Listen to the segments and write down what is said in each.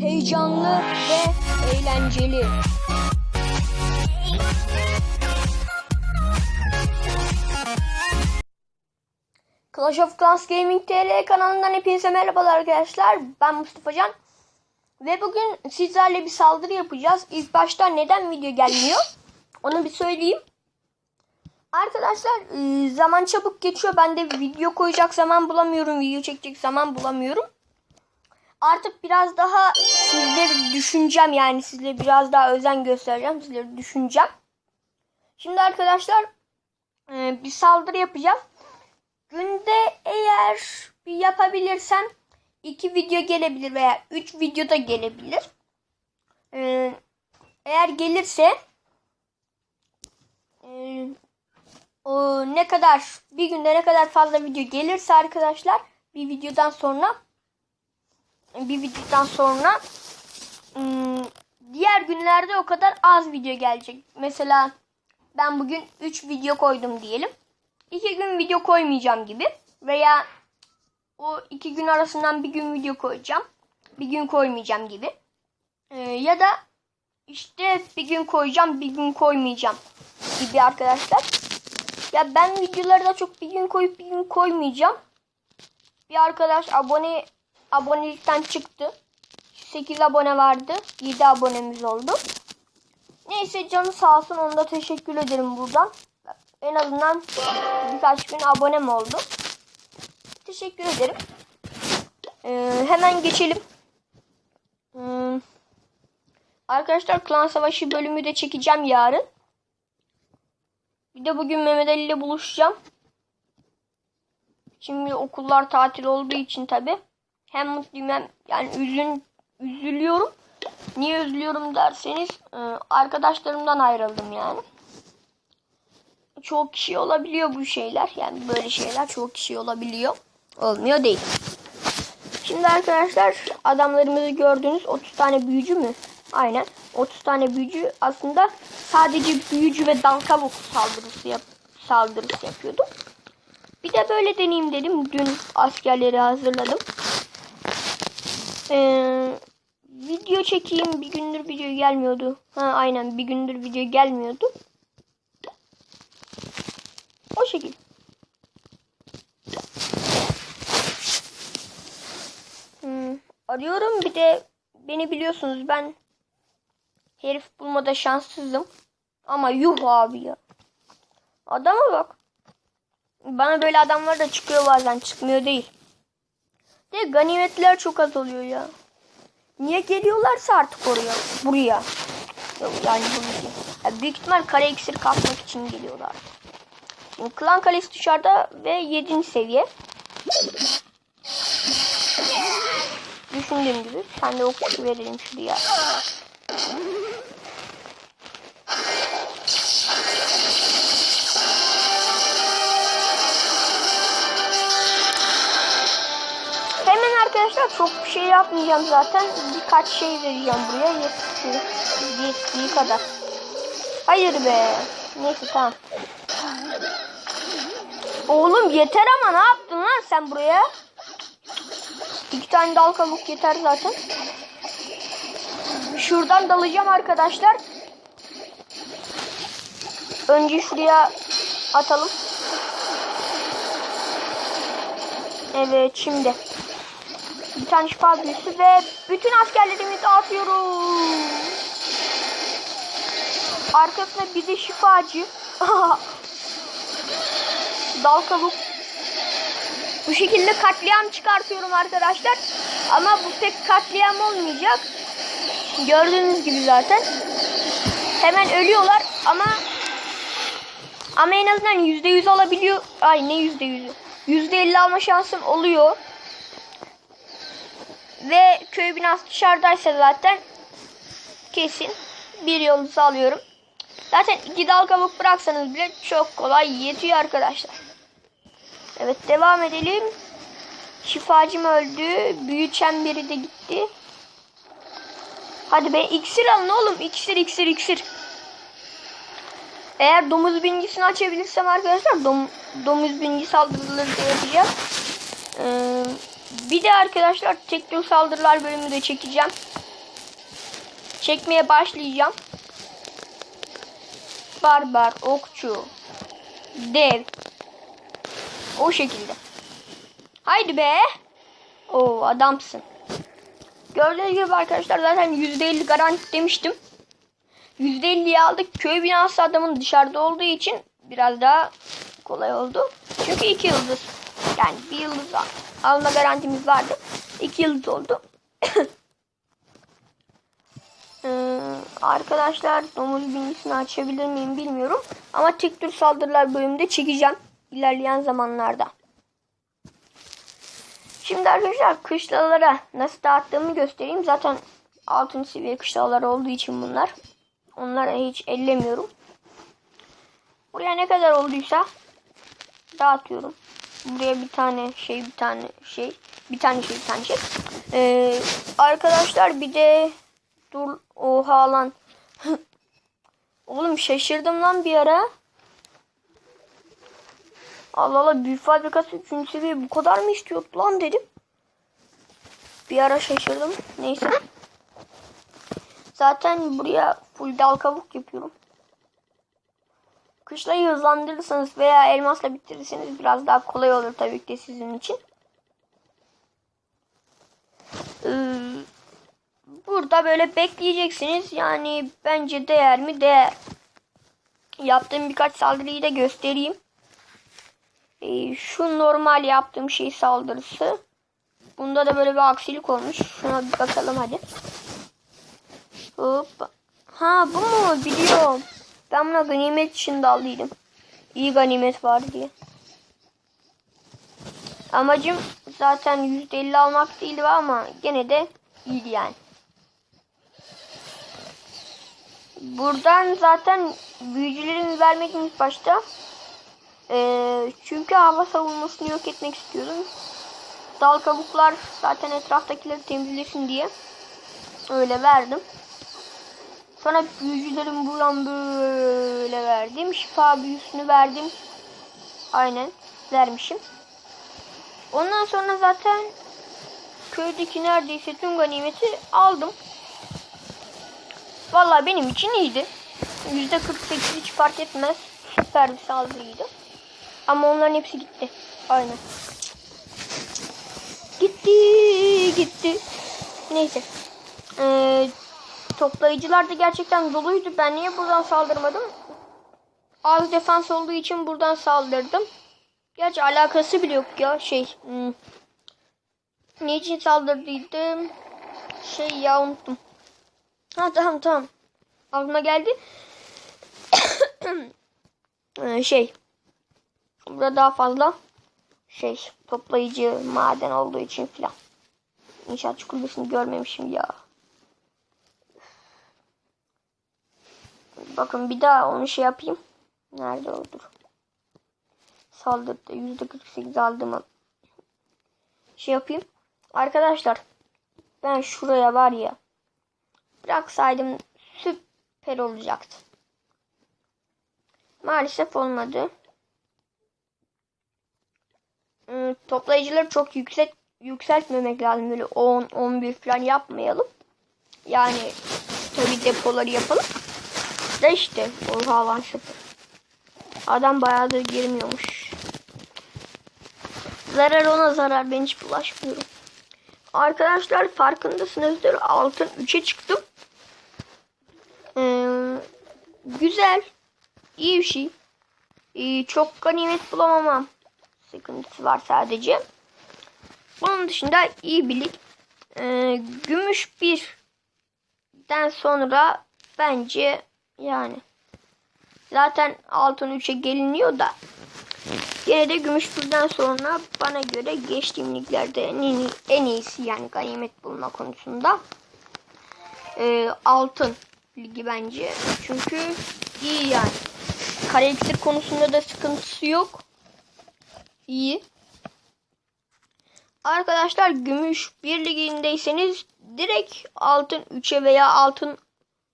heyecanlı ve eğlenceli. Clash of Clans Gaming TR kanalından hepinize merhabalar arkadaşlar. Ben Mustafa Can. Ve bugün sizlerle bir saldırı yapacağız. İlk başta neden video gelmiyor? Onu bir söyleyeyim. Arkadaşlar e, zaman çabuk geçiyor. Ben de video koyacak zaman bulamıyorum. Video çekecek zaman bulamıyorum. Artık biraz daha sizleri düşüneceğim. Yani sizlere biraz daha özen göstereceğim. Sizleri düşüneceğim. Şimdi arkadaşlar e, bir saldırı yapacağım. Günde eğer bir yapabilirsem iki video gelebilir veya üç video da gelebilir. E, eğer gelirse e, o ne kadar bir günde ne kadar fazla video gelirse arkadaşlar bir videodan sonra bir videodan sonra ım, diğer günlerde o kadar az video gelecek. Mesela ben bugün 3 video koydum diyelim. 2 gün video koymayacağım gibi veya o 2 gün arasından bir gün video koyacağım. Bir gün koymayacağım gibi. Ee, ya da işte bir gün koyacağım, bir gün koymayacağım gibi arkadaşlar. Ya ben videoları da çok bir gün koyup bir gün koymayacağım. Bir arkadaş abone abonelikten çıktı. 8 abone vardı. 7 abonemiz oldu. Neyse canı sağ olsun ona da teşekkür ederim buradan. En azından birkaç bin abonem oldu. Teşekkür ederim. Ee, hemen geçelim. Hmm. Arkadaşlar Klan Savaşı bölümü de çekeceğim yarın. Bir de bugün Mehmet Ali ile buluşacağım. Şimdi okullar tatil olduğu için tabi. Hem mutluyum hem yani üzün, üzülüyorum. Niye üzülüyorum derseniz e, arkadaşlarımdan ayrıldım yani. Çok kişi olabiliyor bu şeyler. Yani böyle şeyler çok kişi olabiliyor. Olmuyor değil. Şimdi arkadaşlar adamlarımızı gördünüz. 30 tane büyücü mü? Aynen. 30 tane büyücü aslında sadece büyücü ve dankavuk saldırısı yap saldırısı yapıyordum. Bir de böyle deneyeyim dedim. Dün askerleri hazırladım. Ee, video çekeyim. Bir gündür video gelmiyordu. Ha aynen bir gündür video gelmiyordu. O şekil. Hmm, arıyorum bir de beni biliyorsunuz ben herif bulmada şanssızım. Ama yuh abi ya. Adama bak. Bana böyle adamlar da çıkıyor bazen çıkmıyor değil. De ganimetler çok az oluyor ya. Niye geliyorlarsa artık oraya buraya. Yani buraya. Ya büyük ihtimal kare iksir kapmak için geliyorlar. Şimdi klan kalesi dışarıda ve 7. seviye. Düşündüğüm gibi. Sen de okuşu verelim şuraya. Arkadaşlar çok bir şey yapmayacağım zaten. Birkaç şey vereceğim buraya. Yettiği, yettiği kadar. Hayır be. Neyse tamam. Oğlum yeter ama ne yaptın lan sen buraya? İki tane dal kabuk yeter zaten. Şuradan dalacağım arkadaşlar. Önce şuraya atalım. Evet şimdi. Bir tane şifa büyüsü ve bütün askerlerimi dağıtıyorum. Arkasında bir de şifacı. Dal kabuk. Bu şekilde katliam çıkartıyorum arkadaşlar. Ama bu pek katliam olmayacak. Gördüğünüz gibi zaten. Hemen ölüyorlar ama ama en azından %100 alabiliyor. Ay ne %100'ü? %50 alma şansım oluyor. Ve köy binası dışarıdaysa zaten kesin bir yolunuzu alıyorum. Zaten iki dal kabuk bıraksanız bile çok kolay yetiyor arkadaşlar. Evet devam edelim. Şifacım öldü. Büyü çemberi de gitti. Hadi be iksir alın oğlum. İksir iksir iksir. Eğer domuz bingisini açabilirsem arkadaşlar dom, domuz bingi saldırıları da yapacağız. Ee, bir de arkadaşlar tekno saldırılar bölümü de çekeceğim. çekmeye başlayacağım. Barbar, okçu, dev. O şekilde. Haydi be. Oo adamsın. Gördüğünüz gibi arkadaşlar zaten %50 garanti demiştim. %50'yi aldık. Köy binası adamın dışarıda olduğu için biraz daha kolay oldu. Çünkü iki yıldız. Yani bir yıldız al- alma garantimiz vardı. İki yıldız oldu. Ee, arkadaşlar domuz binisini açabilir miyim bilmiyorum. Ama tek tür saldırılar bölümünde çekeceğim. ilerleyen zamanlarda. Şimdi arkadaşlar kışlalara nasıl dağıttığımı göstereyim. Zaten 6. seviye kışlalar olduğu için bunlar. Onları hiç ellemiyorum. Buraya ne kadar olduysa dağıtıyorum. Buraya bir tane şey bir tane şey bir tane şey bir tane şey. Ee, arkadaşlar bir de dur oha lan. Oğlum şaşırdım lan bir ara. Allah Allah büyük fabrikası 3. seviye bu kadar mı istiyordu lan dedim. Bir ara şaşırdım. Neyse. Zaten buraya full dal kabuk yapıyorum. Kışlayı hızlandırırsanız veya elmasla bitirirseniz biraz daha kolay olur tabii ki sizin için. Ee, burada böyle bekleyeceksiniz. Yani bence değer mi? Değer. Yaptığım birkaç saldırıyı da göstereyim. Ee, şu normal yaptığım şey saldırısı. Bunda da böyle bir aksilik olmuş. Şuna bir bakalım hadi. Hop. Ha bu mu? Biliyorum. Ben buna ganimet için daldıydım. İyi ganimet var diye. Amacım zaten %50 almak değildi ama gene de iyiydi yani. Buradan zaten büyücülerimi vermek ilk başta. Ee, çünkü hava savunmasını yok etmek istiyordum. Dal kabuklar zaten etraftakileri temizlesin diye. Öyle verdim. Sonra büyücülerin buradan böyle verdim. Şifa büyüsünü verdim. Aynen vermişim. Ondan sonra zaten köydeki neredeyse tüm ganimeti aldım. Vallahi benim için iyiydi. %48 hiç fark etmez. Süper bir saldırıydı. Ama onların hepsi gitti. Aynen. Gitti, gitti. Neyse. Ee, toplayıcılar da gerçekten doluydu. Ben niye buradan saldırmadım? Az defans olduğu için buradan saldırdım. Gerçi alakası bile yok ya. Şey. Hmm. Ne için saldırdıydım? Şey ya unuttum. Ha tamam tamam. Aklıma geldi. Ee, şey. Burada daha fazla şey toplayıcı maden olduğu için filan. İnşaat kulübesini görmemişim ya. Bakın bir daha onu şey yapayım. Nerede odur? Saldırdı. %48 aldığımı şey yapayım. Arkadaşlar ben şuraya var ya bıraksaydım süper olacaktı. Maalesef olmadı. Hmm, toplayıcıları çok yüksek yükseltmemek lazım. Böyle 10 11 falan yapmayalım. Yani tabi depoları yapalım. Da işte o havan sıfır. Adam bayağıdır girmiyormuş. Zarar ona zarar. Ben hiç bulaşmıyorum. Arkadaşlar farkındasınızdır. Altın 3'e çıktım. Ee, güzel. İyi bir şey. Ee, çok ganimet bulamamam. Sıkıntısı var sadece. Bunun dışında iyi bir lig. Ee, gümüş 1'den sonra bence yani zaten altın 3'e geliniyor da yine de gümüş 1'den sonra bana göre geçtiğim liglerde en, iyi, en iyisi yani ganimet bulma konusunda ee, altın ligi bence. Çünkü iyi yani. Kare iksir konusunda da sıkıntısı yok. İyi. Arkadaşlar gümüş bir ligindeyseniz direkt altın 3'e veya altın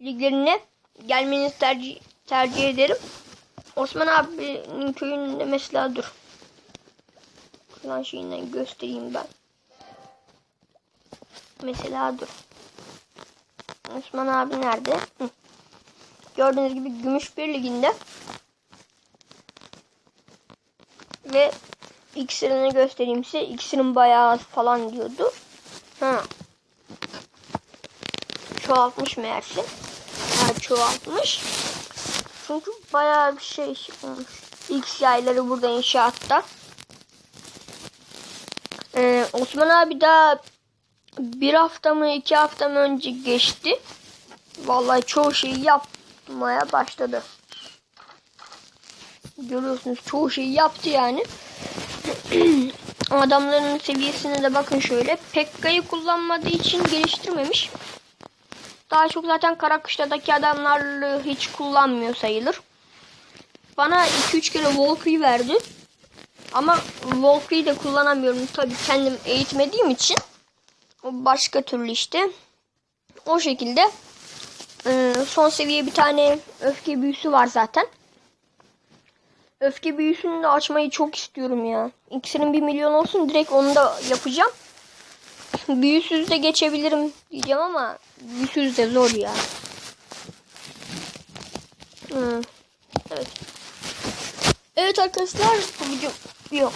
liglerine gelmenizi tercih, tercih ederim. Osman abinin köyünde mesela dur. Klan şeyinden göstereyim ben. Mesela dur. Osman abi nerede? Hı. Gördüğünüz gibi Gümüş bir liginde. Ve iksirini göstereyim size. İksirin bayağı az falan diyordu. Ha. Çoğaltmış meğerse. Çoğaltmış. Çünkü bayağı bir şey olmuş. X yayları burada inşaatta. Ee, Osman abi daha bir hafta mı iki hafta mı önce geçti. Vallahi çoğu şeyi yapmaya başladı. Görüyorsunuz çoğu şeyi yaptı yani. Adamların seviyesine de bakın şöyle. Pekka'yı kullanmadığı için geliştirmemiş. Daha çok zaten Karakışla'daki adamlar hiç kullanmıyor sayılır. Bana 2-3 kere Valkyrie verdi. Ama Valkyrie'yi de kullanamıyorum tabii kendim eğitmediğim için. O başka türlü işte. O şekilde. Ee, son seviye bir tane öfke büyüsü var zaten. Öfke büyüsünü de açmayı çok istiyorum ya. İkisinin bir milyon olsun direkt onu da yapacağım. Büyüsüz de geçebilirim diyeceğim ama büyüsüz de zor ya. Hmm. Evet. Evet arkadaşlar bu video yok.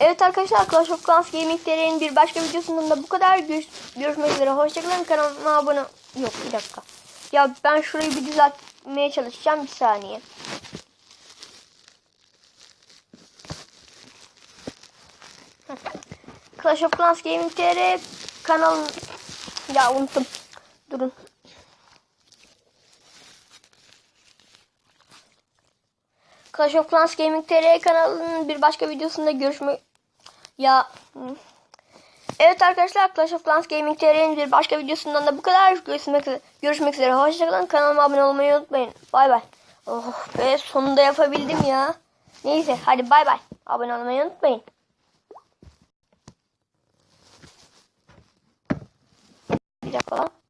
Evet arkadaşlar Clash of Clans Gaming TR'nin bir başka videosundan da bu kadar. Görüş görüşmek üzere. Hoşçakalın. Kanalıma abone... Yok bir dakika. Ya ben şurayı bir düzeltmeye çalışacağım. Bir saniye. Heh. Clash of Clans Gaming TR kanalın... Ya unuttum. Durun. Clash of Clans Gaming TR kanalının bir başka videosunda görüşmek... Ya... Evet arkadaşlar Clash of Clans Gaming TR'nin bir başka videosundan da bu kadar. Görüşmek, görüşmek üzere. Hoşçakalın. Kanalıma abone olmayı unutmayın. Bay bay. Oh be sonunda yapabildim ya. Neyse hadi bay bay. Abone olmayı unutmayın. Bir dakika lan.